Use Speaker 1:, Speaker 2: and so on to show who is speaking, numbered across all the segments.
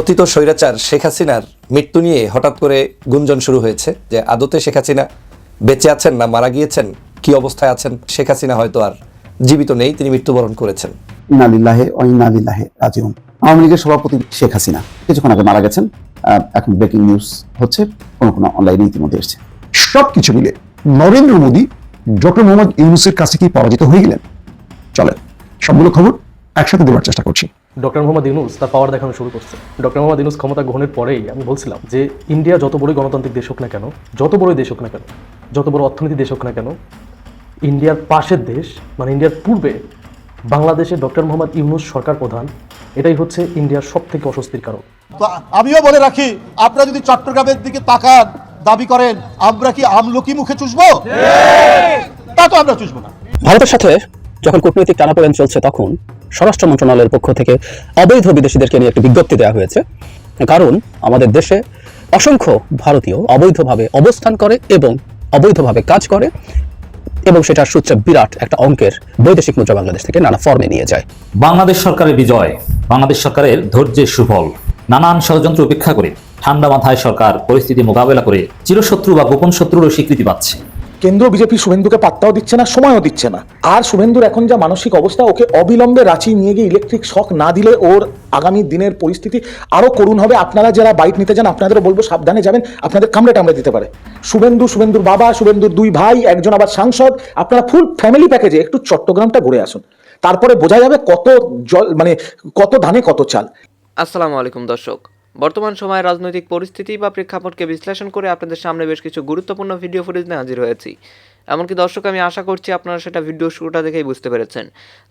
Speaker 1: পতিত স্বৈরাচার শেখ হাসিনার মৃত্যু নিয়ে হঠাৎ করে গুঞ্জন শুরু হয়েছে যে আদতে শেখ হাসিনা বেঁচে আছেন না মারা গিয়েছেন? কি অবস্থায় আছেন? শেখ হাসিনা হয়তো আর জীবিত নেই, তিনি মৃত্যুবরণ করেছেন।
Speaker 2: ইনালিল্লাহে অইনালিল্লাহে রাজিউন। আওয়ামী লীগের সভাপতি শেখ হাসিনা কিছুক্ষণ আগে মারা গেছেন। এখন ব্রেকিং নিউজ হচ্ছে, কোনো কোনো অনলাইনে ইতিমধ্যে এসছে।
Speaker 3: সবকিছু মিলে নরেন্দ্র মোদী, ডক্টর মোহাম্মদ ইউনুসের কাছে কি পরাজিত হয়ে গেলেন? চলেন, সবগুলো খবর একসাথে দেওয়ার চেষ্টা করছি।
Speaker 4: ডক্টর মোহাম্মদ ইউনুস তার পাওয়ার দেখানো শুরু করছে। ডক্টর মোহাম্মদ ইউনুস ক্ষমতা গ্রহণের পরেই আমি বলছিলাম যে ইন্ডিয়া যত বড়ই গণতান্ত্রিক দেশ হোক না কেন যত বড়ই দেশ হোক না কেন যত বড় অর্থনীতি দেশ হোক না কেন ইন্ডিয়ার পাশের দেশ মানে ইন্ডিয়ার পূর্বে বাংলাদেশে ডক্টর মোহাম্মদ ইউনুস সরকার প্রধান এটাই হচ্ছে ইন্ডিয়ার সব থেকে অস্বস্তির কারণ।
Speaker 5: তো আমিও বলে রাখি আপনারা যদি চট্টগ্রামের দিকে তাকান দাবি করেন আমরা কি আমলকি মুখে চুষবো? তা তো আমরা চুষবো না।
Speaker 6: ভারতের সাথে যখন কূটনৈতিক টানাপোড়েন চলছে তখন স্বরাষ্ট্র মন্ত্রণালয়ের পক্ষ থেকে অবৈধ বিদেশিদেরকে নিয়ে একটি বিজ্ঞপ্তি দেওয়া হয়েছে। কারণ আমাদের দেশে অসংখ্য ভারতীয় অবৈধভাবে অবস্থান করে এবং অবৈধভাবে কাজ করে এবং সেটার সূত্রে বিরাট একটা অঙ্কের বৈদেশিক মুদ্রা বাংলাদেশ থেকে নানা ফর্মে নিয়ে যায়।
Speaker 7: বাংলাদেশ সরকারের বিজয়, বাংলাদেশ সরকারের ধৈর্যের সুফল, নানান ষড়যন্ত্র উপেক্ষা করে ঠান্ডা মাথায় সরকার পরিস্থিতি মোকাবেলা করে চিরশত্রু বা গোপন শত্রুরও স্বীকৃতি পাচ্ছে।
Speaker 8: কেন্দ্র বিজেপি শুভেন্দুকে পাত্তাও দিচ্ছে না, সময়ও দিচ্ছে না। আর শুভেন্দুর এখন যা মানসিক অবস্থা, ওকে অবিলম্বে রাঁচি নিয়ে গিয়ে ইলেকট্রিক শক না দিলে ওর আগামী দিনের পরিস্থিতি আরও করুণ হবে। আপনারা যারা বাইক নিতে যান আপনাদেরও বলব সাবধানে যাবেন, আপনাদের কামড়ে টামড়ে দিতে পারে। শুভেন্দু, শুভেন্দুর বাবা, শুভেন্দুর দুই ভাই, একজন আবার সাংসদ, আপনারা ফুল ফ্যামিলি প্যাকেজে একটু চট্টগ্রামটা ঘুরে আসুন। তারপরে বোঝা যাবে কত জল মানে কত ধানে কত চাল।
Speaker 9: আসসালামু আলাইকুম দর্শক। বর্তমান সময়ে রাজনৈতিক পরিস্থিতি বা প্রেক্ষাপটকে বিশ্লেষণ করে আপনাদের সামনে বেশ কিছু গুরুত্বপূর্ণ ভিডিও ফুটেজ নিয়ে হাজির হয়েছি। এমনকি দর্শক, আমি আশা করছি আপনারা সেটা ভিডিও শুরুটা দেখেই বুঝতে পেরেছেন।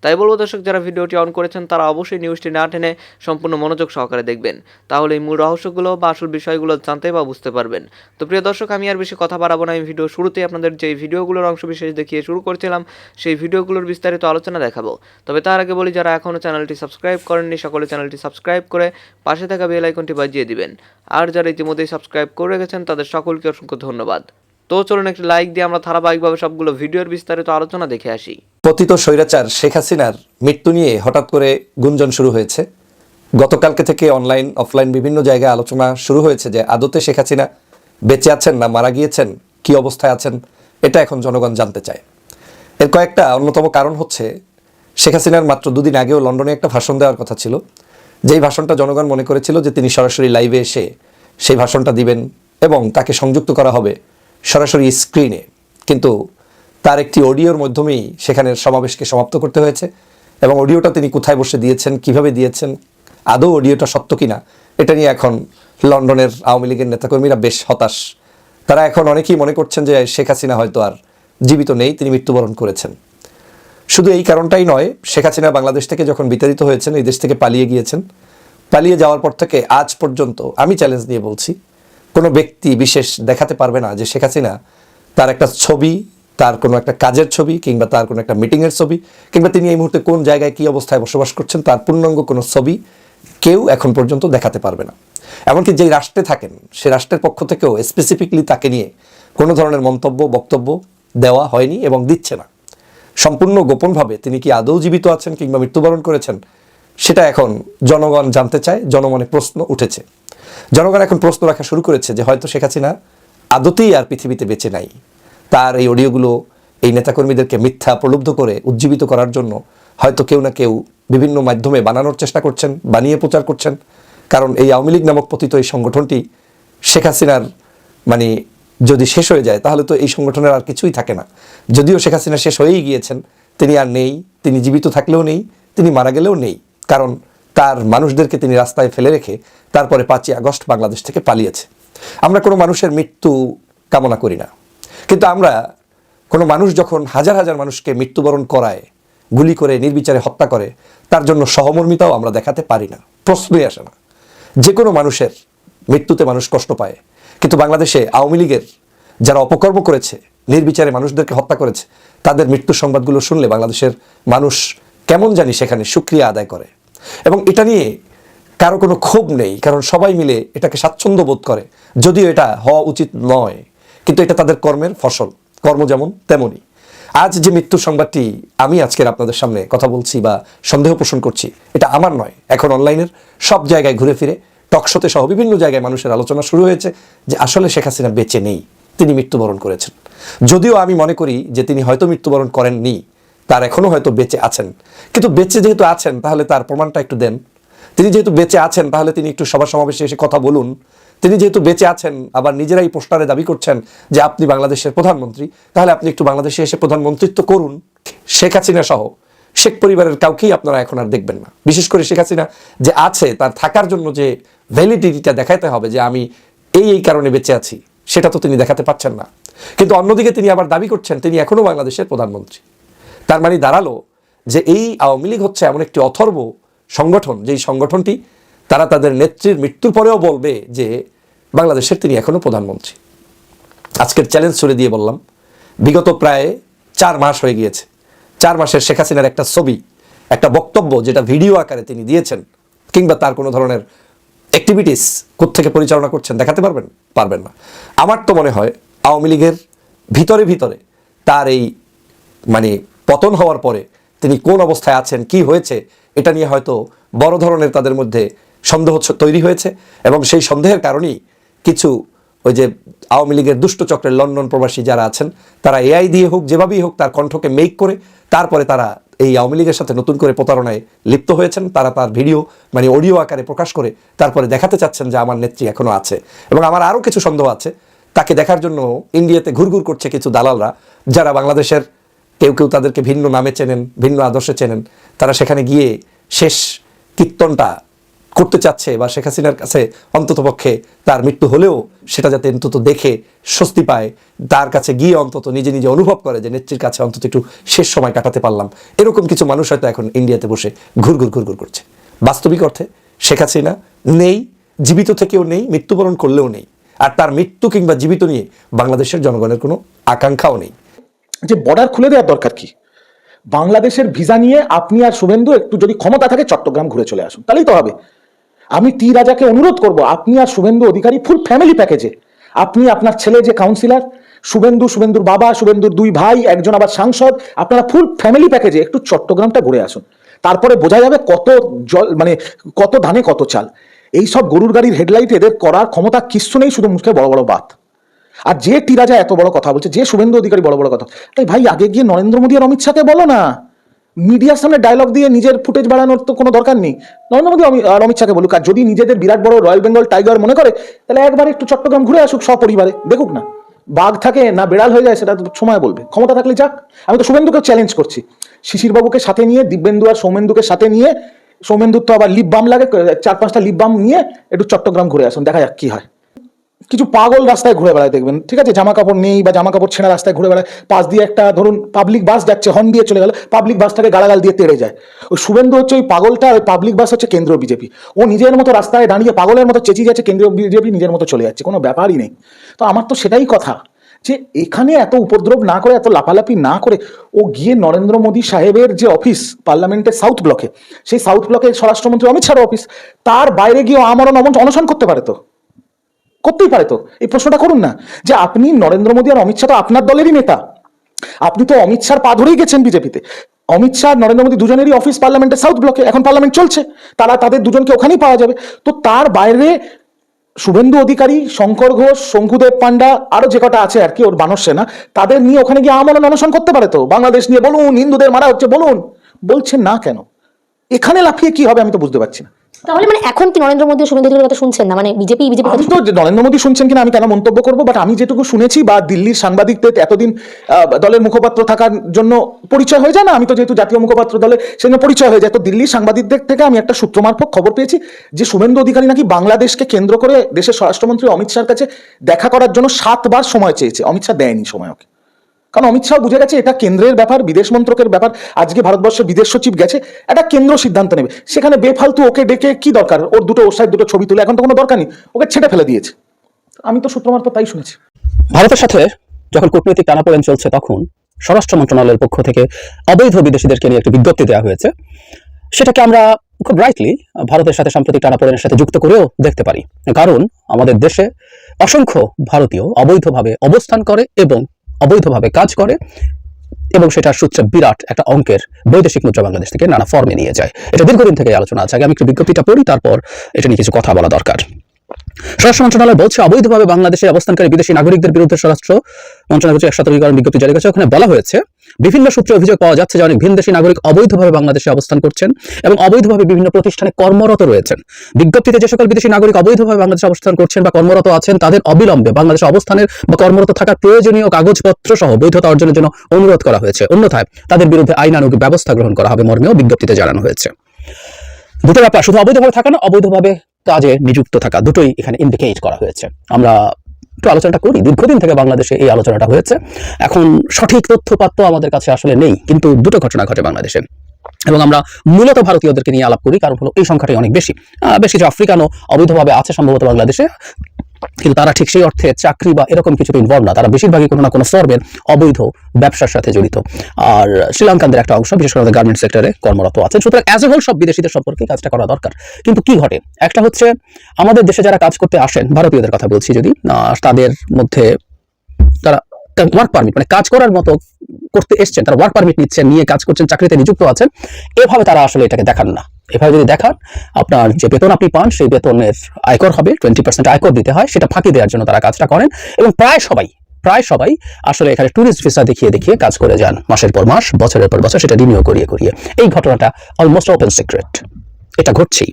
Speaker 9: তাই বলব দর্শক, যারা ভিডিওটি অন করেছেন, তারা অবশ্যই নিউজটি না টেনে সম্পূর্ণ মনোযোগ সহকারে দেখবেন। তাহলে এই মূল রহস্যগুলো বা আসল বিষয়গুলো জানতে বা বুঝতে পারবেন। তো প্রিয় দর্শক, আমি আর বেশি কথা বাড়াবো না। আমি ভিডিও শুরুতেই আপনাদের যে ভিডিওগুলোর অংশ বিশেষ দেখিয়ে শুরু করছিলাম, সেই ভিডিওগুলোর বিস্তারিত আলোচনা দেখাবো। তবে তার আগে বলি, যারা এখনও চ্যানেলটি সাবস্ক্রাইব করেননি, সকলে চ্যানেলটি সাবস্ক্রাইব করে পাশে থাকা বেল আইকনটি বাজিয়ে দিবেন। আর যারা ইতিমধ্যেই সাবস্ক্রাইব করে রেখেছেন, তাদের সকলকে অসংখ্য ধন্যবাদ। তো চলুন একটি লাইক দিয়ে আমরা ধারাবাহিকভাবে সবগুলো ভিডিওর বিস্তারিত আলোচনা দেখে আসি।
Speaker 1: পতিত স্বৈরাচার শেখ হাসিনার মৃত্যু নিয়ে হঠাৎ করে গুঞ্জন শুরু হয়েছে। গতকালকে থেকে অনলাইন অফলাইন বিভিন্ন জায়গায় আলোচনা শুরু হয়েছে যে আদতে শেখ হাসিনা বেঁচে আছেন না মারা গিয়েছেন, কি অবস্থায় আছেন, এটা এখন জনগণ জানতে চায়। এর কয়েকটা অন্যতম কারণ হচ্ছে, শেখ হাসিনার মাত্র দুদিন আগেও লন্ডনে একটা ভাষণ দেওয়ার কথা ছিল। যেই ভাষণটা জনগণ মনে করেছিল যে তিনি সরাসরি লাইভে এসে সেই ভাষণটা দিবেন এবং তাকে সংযুক্ত করা হবে সরাসরি স্ক্রিনে কিন্তু তার একটি অডিওর মাধ্যমেই সেখানের সমাবেশকে সমাপ্ত করতে হয়েছে এবং অডিওটা তিনি কোথায় বসে দিয়েছেন, কীভাবে দিয়েছেন, আদৌ অডিওটা সত্য কিনা, এটা নিয়ে এখন লন্ডনের আওয়ামী লীগের নেতাকর্মীরা বেশ হতাশ। তারা এখন অনেকেই মনে করছেন যে শেখ হাসিনা হয়তো আর জীবিত নেই, তিনি মৃত্যুবরণ করেছেন। শুধু এই কারণটাই নয়, শেখ হাসিনা বাংলাদেশ থেকে যখন বিতাড়িত হয়েছেন, এই দেশ থেকে পালিয়ে গিয়েছেন, পালিয়ে যাওয়ার পর থেকে আজ পর্যন্ত আমি চ্যালেঞ্জ নিয়ে বলছি কোনো ব্যক্তি বিশেষ দেখাতে পারবে না যে শেখ হাসিনা তার একটা ছবি, তার কোনো একটা কাজের ছবি কিংবা তার কোনো একটা মিটিংয়ের ছবি কিংবা তিনি এই মুহূর্তে কোন জায়গায় কী অবস্থায় বসবাস করছেন, তার পূর্ণাঙ্গ কোনো ছবি কেউ এখন পর্যন্ত দেখাতে পারবে না। এমনকি যেই রাষ্ট্রে থাকেন, সে রাষ্ট্রের পক্ষ থেকেও স্পেসিফিকলি তাকে নিয়ে কোনো ধরনের মন্তব্য, বক্তব্য দেওয়া হয়নি এবং দিচ্ছে না। সম্পূর্ণ গোপনভাবে তিনি কি আদৌ জীবিত আছেন কিংবা মৃত্যুবরণ করেছেন, সেটা এখন জনগণ জানতে চায়, জনমনে প্রশ্ন উঠেছে। জনগণ এখন প্রশ্ন রাখা শুরু করেছে যে হয়তো শেখ হাসিনা আদতেই আর পৃথিবীতে বেঁচে নাই। তার এই অডিওগুলো এই নেতাকর্মীদেরকে মিথ্যা প্রলুব্ধ করে উজ্জীবিত করার জন্য হয়তো কেউ না কেউ বিভিন্ন মাধ্যমে বানানোর চেষ্টা করছেন, বানিয়ে প্রচার করছেন। কারণ এই আওয়ামী লীগ নামক পতিত এই সংগঠনটি শেখ হাসিনার মানে যদি শেষ হয়ে যায়, তাহলে তো এই সংগঠনের আর কিছুই থাকে না। যদিও শেখ হাসিনা শেষ হয়েই গিয়েছেন, তিনি আর নেই, তিনি জীবিত থাকলেও নেই, তিনি মারা গেলেও নেই। কারণ তার মানুষদেরকে তিনি রাস্তায় ফেলে রেখে তারপরে পাঁচই আগস্ট বাংলাদেশ থেকে পালিয়েছে। আমরা কোনো মানুষের মৃত্যু কামনা করি না। কিন্তু আমরা কোনো মানুষ যখন হাজার হাজার মানুষকে মৃত্যুবরণ করায়, গুলি করে, নির্বিচারে হত্যা করে, তার জন্য সহমর্মিতাও আমরা দেখাতে পারি না, প্রশ্নই আসে না। যে কোনো মানুষের মৃত্যুতে মানুষ কষ্ট পায়। কিন্তু বাংলাদেশে আওয়ামী লীগের যারা অপকর্ম করেছে, নির্বিচারে মানুষদেরকে হত্যা করেছে, তাদের মৃত্যু সংবাদগুলো শুনলে বাংলাদেশের মানুষ কেমন জানি সেখানে সুক্রিয়া আদায় করে। এবং এটা নিয়ে কারও কোনো ক্ষোভ নেই, কারণ সবাই মিলে এটাকে স্বাচ্ছন্দ্য বোধ করে। যদিও এটা হওয়া উচিত নয়, কিন্তু এটা তাদের কর্মের ফসল। কর্ম যেমন তেমনই আজ যে মৃত্যুর সংবাদটি আমি আজকের আপনাদের সামনে কথা বলছি বা সন্দেহ পোষণ করছি, এটা আমার নয়। এখন অনলাইনের সব জায়গায় ঘুরে ফিরে টকশোতে সহ বিভিন্ন জায়গায় মানুষের আলোচনা শুরু হয়েছে যে আসলে শেখ হাসিনা বেঁচে নেই, তিনি মৃত্যুবরণ করেছেন। যদিও আমি মনে করি যে তিনি হয়তো মৃত্যুবরণ করেননি তার এখনও হয়তো বেঁচে আছেন। কিন্তু বেঁচে যেহেতু আছেন, তাহলে তার প্রমাণটা একটু দেন। তিনি যেহেতু বেঁচে আছেন, তাহলে তিনি একটু সভা সমাবেশে এসে কথা বলুন। তিনি যেহেতু বেঁচে আছেন, আবার নিজেরাই পোস্টারে দাবি করছেন যে আপনি বাংলাদেশের প্রধানমন্ত্রী, তাহলে আপনি একটু বাংলাদেশে এসে প্রধানমন্ত্রিত্ব করুন। শেখ হাসিনা সহ। শেখ পরিবারের কাউকেই আপনারা এখন আর দেখবেন না। বিশেষ করে শেখ হাসিনা যে আছে, তার থাকার জন্য যে ভ্যালিডিটিটা দেখাতে হবে যে আমি এই এই কারণে বেঁচে আছি, সেটা তো তিনি দেখাতে পাচ্ছেন না। কিন্তু অন্যদিকে তিনি আবার দাবি করছেন, তিনি এখনও বাংলাদেশের প্রধানমন্ত্রী। তার মানে দাঁড়াল যে এই আওয়ামী লীগ হচ্ছে এমন একটি অথর্ব সংগঠন, যেই সংগঠনটি তারা তাদের নেত্রীর মৃত্যুর পরেও বলবে যে বাংলাদেশের তিনি এখনও প্রধানমন্ত্রী। আজকের চ্যালেঞ্জ ছুড়ে দিয়ে বললাম, বিগত প্রায় চার মাস হয়ে গিয়েছে। চার মাসের শেখ হাসিনার একটা ছবি, একটা বক্তব্য, যেটা ভিডিও আকারে তিনি দিয়েছেন, কিংবা তার কোনো ধরনের অ্যাক্টিভিটিস থেকে পরিচালনা করছেন, দেখাতে পারবেন? পারবেন না। আমার তো মনে হয়, আওয়ামী লীগের ভিতরে ভিতরে তার এই মানে পতন হওয়ার পরে তিনি কোন অবস্থায় আছেন, কি হয়েছে, এটা নিয়ে হয়তো বড় ধরনের তাদের মধ্যে সন্দেহ তৈরি হয়েছে এবং সেই সন্দেহের কারণেই কিছু ওই যে আওয়ামী লীগের দুষ্ট চক্রের লন্ডন প্রবাসী যারা আছেন, তারা এআই দিয়ে হোক, যেভাবেই হোক তার কণ্ঠকে মেক করে, তারপরে তারা এই আওয়ামী লীগের সাথে নতুন করে প্রতারণায় লিপ্ত হয়েছেন, তারা তার ভিডিও মানে অডিও আকারে প্রকাশ করে তারপরে দেখাতে চাচ্ছেন যে আমার নেত্রী এখনও আছে। এবং আমার আরও কিছু সন্দেহ আছে, তাকে দেখার জন্য ইন্ডিয়াতে ঘুরঘুর করছে কিছু দালালরা, যারা বাংলাদেশের কেউ কেউ তাদেরকে ভিন্ন নামে চেনেন, ভিন্ন আদর্শে চেনেন। তারা সেখানে গিয়ে শেষ কীর্তনটা করতে চাচ্ছে বা শেখ হাসিনার কাছে অন্ততপক্ষে তার মৃত্যু হলেও সেটা যাতে অন্তত দেখে স্বস্তি পায়, তার কাছে গিয়ে অন্তত নিজে নিজে অনুভব করে যে নেত্রীর কাছে অন্তত একটু শেষ সময় কাটাতে পারলাম। এরকম কিছু মানুষ হয়তো এখন ইন্ডিয়াতে বসে ঘুরঘুর ঘুরঘুর করছে। বাস্তবিক অর্থে শেখ হাসিনা নেই, জীবিত থেকেও নেই, মৃত্যুবরণ করলেও নেই। আর তার মৃত্যু কিংবা জীবিত নিয়ে বাংলাদেশের জনগণের কোনো আকাঙ্ক্ষাও নেই।
Speaker 8: যে বর্ডার খুলে দেওয়ার দরকার কি? বাংলাদেশের ভিসা নিয়ে আপনি আর শুভেন্দু একটু যদি ক্ষমতা থাকে চট্টগ্রাম ঘুরে চলে আসুন, তাহলেই তো হবে। আমি টি রাজাকে অনুরোধ করব, আপনি আর শুভেন্দু অধিকারী ফুল ফ্যামিলি প্যাকেজে আপনি আপনার ছেলে যে কাউন্সিলর শুভেন্দু, শুভেন্দুর বাবা, শুভেন্দুর দুই ভাই, একজন আবার সাংসদ, আপনারা ফুল ফ্যামিলি প্যাকেজে একটু চট্টগ্রামটা ঘুরে আসুন। তারপরে বোঝা যাবে কত জল মানে কত ধানে কত চাল। এই সব গরুর গাড়ির হেডলাইট এদের করার ক্ষমতা কিচ্ছু নেই, শুধু মুখে বড় বড় বাত। আর যে টি রাজা এত বড় কথা বলছে, যে শুভেন্দু অধিকারী বড় বড় কথা। তাই ভাই, আগে গিয়ে নরেন্দ্র মোদী আর অমিত শাহকে বলো না। মিডিয়ার সামনে ডায়লগ দিয়ে নিজের ফুটেজ বাড়ানোর তো কোনো দরকার নেই। নরেন্দ্র মোদী আর অমিত শাহকে বলুক। আর যদি নিজেদের বিরাট বড় রয়্যাল বেঙ্গল টাইগার মনে করে, তাহলে একবার একটু চট্টগ্রাম ঘুরে আসুক সপরিবারে। দেখুক না, বাঘ থাকে না বেড়াল হয়ে যায়, সেটা সময় বলবে। ক্ষমতা থাকলে যাক। আমি তো শুভেন্দুকে চ্যালেঞ্জ করছি। শিশির বাবুকে সাথে নিয়ে, দিব্যেন্দু আর সৌমেন্দুকে সাথে নিয়ে, সৌমেন্দুর তো আবার লিপ বাম লাগে, চার পাঁচটা লিপ বাম নিয়ে একটু চট্টগ্রাম ঘুরে আসুন, দেখা যাক কি হয়। কিছু পাগল রাস্তায় ঘুরে বেড়ায় দেখবেন, ঠিক আছে? জামা কাপড় নেই বা জামা কাপড় ছেঁড়া রাস্তায় ঘুরে বেড়ায়, পাশ দিয়ে একটা, ধরুন পাবলিক বাস যাচ্ছে হর্ন দিয়ে চলে গেল পাবলিক বাসটাকে গালাগাল দিয়ে তেড়ে যায়। ওই শুভেন্দু হচ্ছে ওই পাগলটা, ওই পাবলিক বাস হচ্ছে কেন্দ্রীয় বিজেপি। ও নিজের মতো রাস্তায় দাঁড়িয়ে পাগলের মতো চেঁচিয়ে যাচ্ছে, কেন্দ্রীয় বিজেপি নিজের মতো চলে যাচ্ছে, কোনো ব্যাপারই নেই। তো আমার তো সেটাই কথা, যে এখানে এত উপদ্রব না করে, এত লাপালাপি না করে, ও গিয়ে নরেন্দ্র মোদী সাহেবের যে অফিস, পার্লামেন্টের সাউথ ব্লকে সেই সাউথ ব্লকের স্বরাষ্ট্রমন্ত্রী অমিত শাহর অফিস, তার বাইরে গিয়ে আমরণ অনশন করতে পারে তো? করতেই পারে তো? এই প্রশ্নটা করুন না। যে আপনি নরেন্দ্র মোদী আর অমিত শাহ তো আপনার দলেরই নেতা। আপনি তো অমিত শাহর পা ধরেই গেছেন বিজেপিতে। অমিত শাহ, নরেন্দ্র মোদী দুজনেরই অফিস পার্লামেন্টের সাউথ ব্লকে, এখন পার্লামেন্ট চলছে। তারা তাদের দুজনকে ওখানেই পাওয়া যাবে। তো তার বাইরে শুভেন্দু অধিকারী, শঙ্কর ঘোষ, শঙ্কুদেব পান্ডা আরও যে কটা আছে আর কি, ওর বানর সেনা, তাদের নিয়ে ওখানে গিয়ে আমরণ অনশন করতে পারে তো? বাংলাদেশ নিয়ে বলুন, হিন্দুদের মারা হচ্ছে, বলুন। বলছেন না কেন? এখানে লাফিয়ে কি হবে আমি তো বুঝতে পারছি না।
Speaker 10: তাহলে মানে এখন কি নরেন্দ্র মোদী শুভেন্দু অধিকারীর কথা শুনছেন না? মানে বিজেপি বিজেপি
Speaker 8: আমি তো নরেন্দ্র মোদী শুনছেন কিনা আমি কেন মন্তব্য করব? বাট আমি যেটুকু শুনেছি বা দিল্লির সাংবাদিকদের এতদিন দলের মুখপাত্র থাকার জন্য পরিচয় হয়ে যায় না? আমি তো যেহেতু জাতীয় মুখপাত্র দলে সেজন্য পরিচয় হয়ে যায়। তো দিল্লির সাংবাদিকদের থেকে আমি একটা সূত্র মারফত খবর পেয়েছি যে শুভেন্দু অধিকারী নাকি বাংলাদেশকে কেন্দ্র করে দেশের স্বরাষ্ট্রমন্ত্রী অমিত শাহর কাছে দেখা করার জন্য সাতবার সময় চেয়েছে। অমিত শাহ দেয়নি সময় ওকে। কারণ অমিত শাহ বুঝে গেছে এটা কেন্দ্রের ব্যাপার, বিদেশ মন্ত্রকের ব্যাপার। আজকে ভারতবর্ষের বিদেশ সচিব গেছে, একটা কেন্দ্র সিদ্ধান্ত নেবে। সেখানে বেফালতু ওকে ডেকে কি দরকার? ওর দুটো ওর সাইড দুটো ছবি তুলে, এখন তো কোনো দরকার নেই। ওকে ছেটে ফেলে দিয়েছে। আমি তো সূত্র মারফত তাই শুনেছি।
Speaker 6: ভারতের সাথে যখন কূটনৈতিক টানাপোড়েন চলছে তখন স্বরাষ্ট্র মন্ত্রণালয়ের পক্ষ থেকে অবৈধ বিদেশিদেরকে নিয়ে একটি বিজ্ঞপ্তি দেওয়া হয়েছে। সেটাকে আমরা খুব রাইটলি ভারতের সাথে সাম্প্রতিক টানাপোড়েনের সাথে যুক্ত করেও দেখতে পারি। কারণ আমাদের দেশে অসংখ্য ভারতীয় অবৈধভাবে অবস্থান করে এবং অবৈধভাবে কাজ করে এবং সেটার সূত্রে বিরাট একটা অঙ্কের বৈদেশিক মুদ্রা বাংলাদেশ থেকে নানা ফর্মে নিয়ে যায়। এটা দীর্ঘদিন থেকে আলোচনা আছে। আগে আমি একটু বিজ্ঞপ্তিটা পড়ি, তারপর এটা নিয়ে কিছু কথা বলা দরকার। স্বরাষ্ট্র মন্ত্রণালয় বলছে, অবৈধভাবে বাংলাদেশে অবস্থানকারী বিদেশি নাগরিকদের বিরুদ্ধে স্বরাষ্ট্র মন্ত্রণালয় এক সতর্কীকরণ বিজ্ঞপ্তি জারি করেছে। ওখানে বলা হয়েছে, বিভিন্ন সূত্রে অভিযোগ পাওয়া যাচ্ছে যে অনেক ভিনদেশী নাগরিক অবৈধভাবে বাংলাদেশে অবস্থান করছেন এবং অবৈধভাবে বিভিন্ন প্রতিষ্ঠানে কর্মরত রয়েছেন। বিজ্ঞপ্তিতে যে সকল বিদেশি নাগরিক অবৈধভাবে বাংলাদেশে অবস্থান করছেন বা কর্মরত আছেন, তাদের অবিলম্বে বাংলাদেশে অবস্থানের বা কর্মরত থাকার প্রয়োজনীয় কাগজপত্র সহ বৈধতা অর্জনের জন্য অনুরোধ করা হয়েছে। অন্যথায়, তাদের বিরুদ্ধে আইনানুগ ব্যবস্থা গ্রহণ করা হবে মর্মেও বিজ্ঞপ্তিতে জানানো হয়েছে। দুটো ব্যাপার, শুধু অবৈধভাবে থাকা না, অবৈধভাবে কাজে নিযুক্ত থাকা দুটোই এখানে ইন্ডিকেট করা হয়েছে। আমরা একটু আলোচনাটা করি, দীর্ঘদিন থেকে বাংলাদেশে এই আলোচনাটা হয়েছে। এখন সঠিক তথ্যপাত্র আমাদের কাছে আসলে নেই, কিন্তু দুটো ঘটনা ঘটে বাংলাদেশে। এবং আমরা মূলত ভারতীয়দেরকে নিয়ে আলাপ করি, কারণ হলো এই সংখ্যাটাই অনেক বেশি। বেশ কিছু আফ্রিকানও অবৈধভাবে আছে সম্ভবত বাংলাদেশে কিন্তু তারা ঠিক সেই অর্থে চাকরি বা এরকম কিছুতে ইনভলভ না। তারা বেশিরভাগই কোনো না কোনো ফর্মের অবৈধ ব্যবসার সাথে জড়িত। আর শ্রীলঙ্কানদের একটা অংশ, বিশেষ করে আমাদের গার্মেন্ট সেক্টরে কর্মরত আছেন সুতরাং অ্যাজ এ হোল সব বিদেশিদের সম্পর্কে কাজটা করা দরকার। কিন্তু কি ঘটে? একটা হচ্ছে, আমাদের দেশে যারা কাজ করতে আসেন, ভারতীয়দের কথা বলছি যদি তাদের মধ্যে তারা ওয়ার্ক পারমিট মানে কাজ করার মতো করতে এসছেন, তারা ওয়ার্ক পারমিট নিচ্ছেন, নিয়ে কাজ করছেন, চাকরিতে নিযুক্ত আছেন, এভাবে তারা আসলে এটাকে দেখান না। এভাবে যদি দেখান, আপনার যে বেতন আপনি পান, সেই বেতনের আয়কর হবে টোয়েন্টি পার্সেন্ট আয়কর দিতে হয়, সেটা ফাঁকি দেওয়ার জন্য তারা কাজটা করেন এবং প্রায় সবাই প্রায় সবাই আসলে এখানে ট্যুরিস্ট ভিসা দেখিয়ে দেখিয়ে কাজ করে যান মাসের পর মাস, বছরের পর বছর সেটা রিনিউ করিয়ে করিয়ে। এই ঘটনাটা অলমোস্ট ওপেন সিক্রেট এটা ঘটছেই।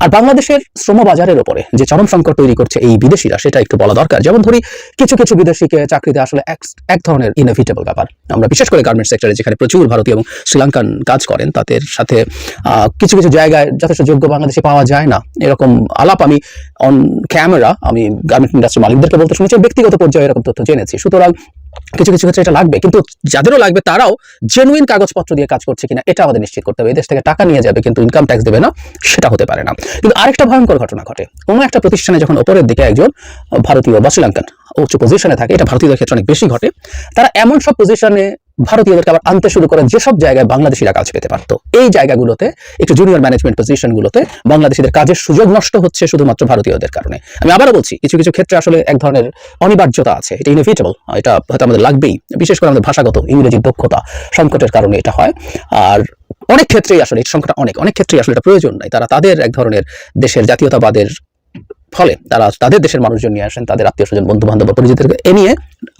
Speaker 6: আর বাংলাদেশের শ্রম বাজারের উপরে যে চরম সংকট তৈরি করছে এই বিদেশিরা, সেটা একটু বলা দরকার। যেমন ধরি, কিছু কিছু বিদেশিকে চাকরিতে আসলে এক- ধরনের ইনএভিটেবল ব্যাপার। আমরা বিশেষ করে গার্মেন্ট সেক্টরে যেখানে প্রচুর ভারতীয় এবং শ্রীলঙ্কান কাজ করেন, তাদের সাথে কিছু কিছু জায়গায় যথেষ্ট যোগ্য বাংলাদেশে পাওয়া যায় না। এরকম আলাপ আমি অন ক্যামেরা আমি গার্মেন্ট ইন্ডাস্ট্রি মালিকদেরকে বলতে শুনেছি ব্যক্তিগত পর্যায়ে এরকম তথ্য জেনেছি। সুতরাং কিছু কিছু ক্ষেত্রে এটা লাগবে, কিন্তু যাদেরও লাগবে তারাও জেনুইন কাগজপত্র দিয়ে কাজ করছে কিনা, এটা আমাদের নিশ্চিত করতে হবে। দেশ থেকে টাকা নিয়ে যাবে, কিন্তু ইনকাম ট্যাক্স দেবে না, সেটা হতে পারে না। কিন্তু আরেকটা ভয়ঙ্কর ঘটনা ঘটে। কোনো একটা প্রতিষ্ঠানে যখন ওপরের দিকে একজন ভারতীয় বা শ্রীলঙ্কান উচ্চ পজিশনে থাকে, এটা ভারতীয়দের ক্ষেত্রে অনেক বেশি ঘটে, তারা এমন সব পজিশনে ভারতীয়দেরকে আবার আনতে শুরু করেন, যেসব জায়গায় বাংলাদেশিরা কাজ পেতে পারতো। এই জায়গাগুলোতে, একটু জুনিয়র ম্যানেজমেন্ট পজিশনগুলোতে বাংলাদেশিদের কাজের সুযোগ নষ্ট হচ্ছে শুধুমাত্র ভারতীয়দের কারণে। আমি আবারও বলছি, কিছু কিছু ক্ষেত্রে আসলে এক ধরনের অনিবার্যতা আছে। এটা ইনএভিটেবল এটা হয়তো আমাদের লাগবেই। বিশেষ করে আমাদের ভাষাগত ইংরেজির দক্ষতা সংকটের কারণে এটা হয়। আর অনেক ক্ষেত্রেই আসলে এই সংখ্যাটা অনেক অনেক ক্ষেত্রেই আসলে এটা প্রয়োজন নাই। তারা তাদের এক ধরনের দেশের জাতীয়তাবাদের ফলে, তারা তাদের দেশের মানুষজন নিয়ে আসেন, তাদের আত্মীয় স্বজন বন্ধু বান্ধব পরিচিতদেরকে এ নিয়ে,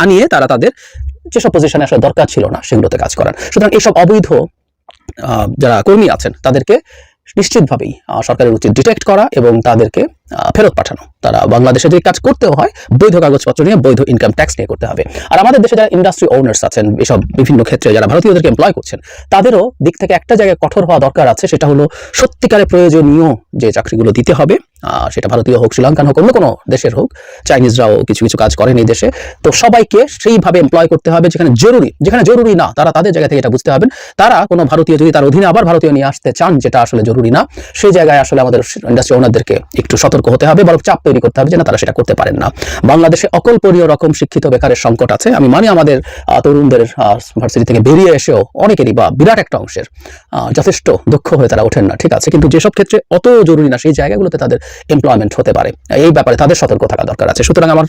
Speaker 6: আনিয়ে তারা তাদের যেসব পজিশনে আসলে দরকার ছিল না, সেগুলোতে কাজ করান সুতরাং এইসব অবৈধ যারা কর্মী আছেন, তাদেরকে নিশ্চিতভাবেই সরকারের উচিত ডিটেক্ট করা এবং তাদেরকে ফেরত পাঠানো। তারা বাংলাদেশে যদি কাজ করতেও হয়, বৈধ কাগজপত্র নিয়ে বৈধ ইনকাম ট্যাক্স নিয়ে করতে হবে। আর আমাদের দেশে যারা ইন্ডাস্ট্রি ওনার্স আছেন, এসব বিভিন্ন ক্ষেত্রে যারা ভারতীয়দেরকে এমপ্লয় করছেন, তাদেরও দিক থেকে একটা জায়গায় কঠোর হওয়া দরকার আছে, সেটা হলো সত্যিকারে প্রয়োজনীয় যে চাকরিগুলো দিতে হবে সেটা ভারতীয় হোক, শ্রীলঙ্কান হোক, অন্য কোনো দেশের হোক, চাইনিজরাও কিছু কিছু কাজ করেন এই দেশে। তো সবাইকে সেইভাবে এমপ্লয় করতে হবে, যেখানে জরুরি যেখানে জরুরি না, তারা তাদের জায়গা থেকে এটা বুঝতে হবেন তারা কোনো ভারতীয় যদি তার অধীনে আবার ভারতীয় নিয়ে আসতে চান, যেটা আসলে জরুরি না, সেই জায়গায় আসলে আমাদের ইন্ডাস্ট্রি ওনারদেরকে একটু সতর্ক হতে হবে, বরং চাপ তৈরি করতে হবে যে না তারা সেটা করতে পারেন না। বাংলাদেশে অকল্পনীয় রকম শিক্ষিত বেকারের সংকট আছে। আমি মানি আমাদের তরুণদের ভার্সিটি থেকে বেরিয়ে এসেও অনেকেরই বা বিরাট একটা অংশের যথেষ্ট দক্ষ হয়ে তারা ওঠেন না, ঠিক আছে? কিন্তু যেসব ক্ষেত্রে অত জরুরি না, সেই জায়গাগুলোতে তাদের এমপ্লয়মেন্ট হতে পারে। এই ব্যাপারে তাদের সতর্ক থাকা দরকার আছে। সুতরাং আমার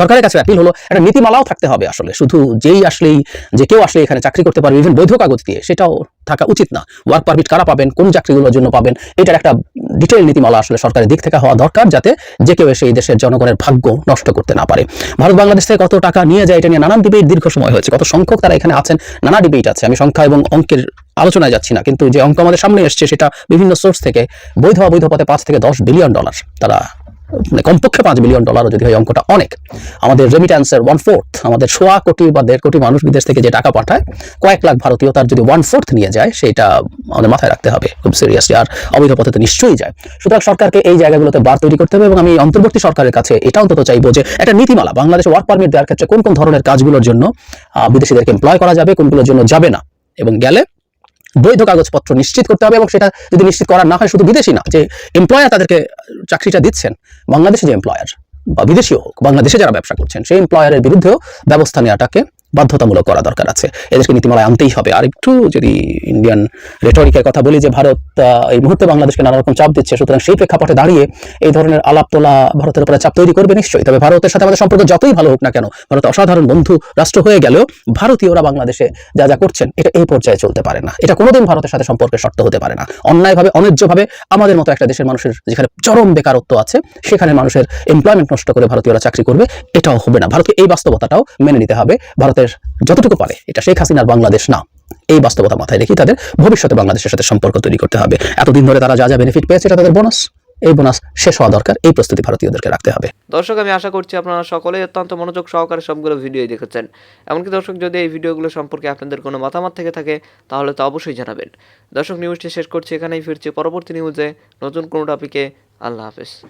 Speaker 6: সরকারের কাছে অ্যাপিল হলো, একটা নীতিমালাও থাকতে হবে আসলে। শুধু যেই আসলেই, যে কেউ আসলে এখানে চাকরি করতে পারবে ইভেন বৈধ কাগজ দিয়ে, সেটাও থাকা উচিত না। ওয়ার্ক পারমিট কারা পাবেন, কোন চাকরিগুলোর জন্য পাবেন, এটার একটা ডিটেল নীতিমালা আসলে সরকারের দিক থেকে হওয়া দরকার, যাতে যে কেউ এসে এই দেশের জনগণের ভাগ্য নষ্ট করতে না পারে। ভারত বাংলাদেশ থেকে কত টাকা নিয়ে যায় এটা নিয়ে নানান ডিবেট দীর্ঘ সময় হয়েছে। কত সংখ্যক তারা এখানে আছেন, নানা ডিবেট আছে। আমি সংখ্যা এবং অঙ্কের আলোচনায় যাচ্ছি না, কিন্তু যে অঙ্ক আমাদের সামনে এসছে, সেটা বিভিন্ন সোর্স থেকে, বৈধ অবৈধ পথে পাঁচ থেকে দশ বিলিয়ন ডলার তারা মানে কমপক্ষে পাঁচ বিলিয়ন ডলারও যদি হয় অঙ্কটা অনেক। আমাদের রেমিট্যান্সের ওয়ান ফোর্থ আমাদের সোয়া কোটি বা দেড় কোটি মানুষ বিদেশ থেকে যে টাকা পাঠায়, কয়েক লাখ ভারতীয় তার যদি ওয়ান ফোর্থ নিয়ে যায় সেটা আমাদের মাথায় রাখতে হবে, খুব সিরিয়াসলি আর অবৈধ পথে তো নিশ্চয়ই যায়। সুতরাং সরকারকে এই জায়গাগুলোতে বার তৈরি করতে হবে এবং আমি অন্তর্বর্তী সরকারের কাছে এটা অন্তত চাইব যে, একটা নীতিমালা, বাংলাদেশে ওয়ার্ক পারমিট দেওয়ার ক্ষেত্রে কোন কোন ধরনের কাজগুলোর জন্য বিদেশিদেরকে এমপ্লয় করা যাবে, কোনগুলোর জন্য যাবে না। এবং গেলে বৈধ কাগজপত্র নিশ্চিত করতে হবে এবং সেটা যদি নিশ্চিত করা না হয় শুধু বিদেশি না, যে এমপ্লয়ার তাদেরকে চাকরিটা দিচ্ছেন, বাংলাদেশে যে এমপ্লয়ার বা বিদেশিও হোক, বাংলাদেশে যারা ব্যবসা করছেন, সেই এমপ্লয়ারের বিরুদ্ধেও ব্যবস্থা নেওয়াটাকে বাধ্যতামূলক করা দরকার আছে। এদেরকে নীতিমালায় আনতেই হবে। আর একটু যদি ইন্ডিয়ান রেটরিকের কথা বলি যে, ভারত এই মুহূর্তে বাংলাদেশকে নানা রকম চাপ দিচ্ছে, সুতরাং সেই প্রেক্ষাপটে দাঁড়িয়ে এই ধরনের আলাপ তোলা ভারতের উপরে চাপ তৈরি করবে নিশ্চয়ই। তবে ভারতের সাথে আমাদের সম্পর্ক যতই ভালো হোক না কেন, ভারত অসাধারণ বন্ধু, রাষ্ট্র হয়ে গেলেও ভারতীয়রা বাংলাদেশে যা যা করছেন, এটা এই পর্যায়ে চলতে পারে না। এটা কোনোদিন ভারতের সাথে সম্পর্কের শর্ত হতে পারে না। অন্যায়ভাবে, অন্যায্যভাবে আমাদের মতো একটা দেশের মানুষের যেখানে চরম বেকারত্ব আছে, সেখানে মানুষের এমপ্লয়মেন্ট নষ্ট করে ভারতীয়রা চাকরি করবে, এটাও হবে না। ভারতকে এই বাস্তবতাটাও মেনে নিতে হবে। ভারতের যতটুকু পারে। এটা শেখ হাসিনার বাংলাদেশ না। এই বাস্তবতা মাথায় রেখে তাদের ভবিষ্যতে বাংলাদেশের সাথে সম্পর্ক তৈরি করতে হবে। এতদিন ধরে তারা যা যা বেনিফিট পেয়েছে এটা তাদের বোনাস এই বোনাস শেষ হওয়া দরকার। এই প্রস্তুতি ভারতীয়দেরকে রাখতে হবে।
Speaker 9: দর্শক, আমি আশা করছি আপনারা সকলেই অত্যন্ত মনোযোগ সহকারে সবগুলো ভিডিও দেখেছেন। এমনকি দর্শক, যদি এই ভিডিওগুলো সম্পর্কে আপনাদের কোনো মতামত থেকে থাকে, তাহলে তো অবশ্যই জানাবেন। দর্শক, নিউজটি শেষ করছি এখানেই, ফিরছি পরবর্তী নিউজে নতুন কোনো টপিকে আল্লাহ হাফেজ।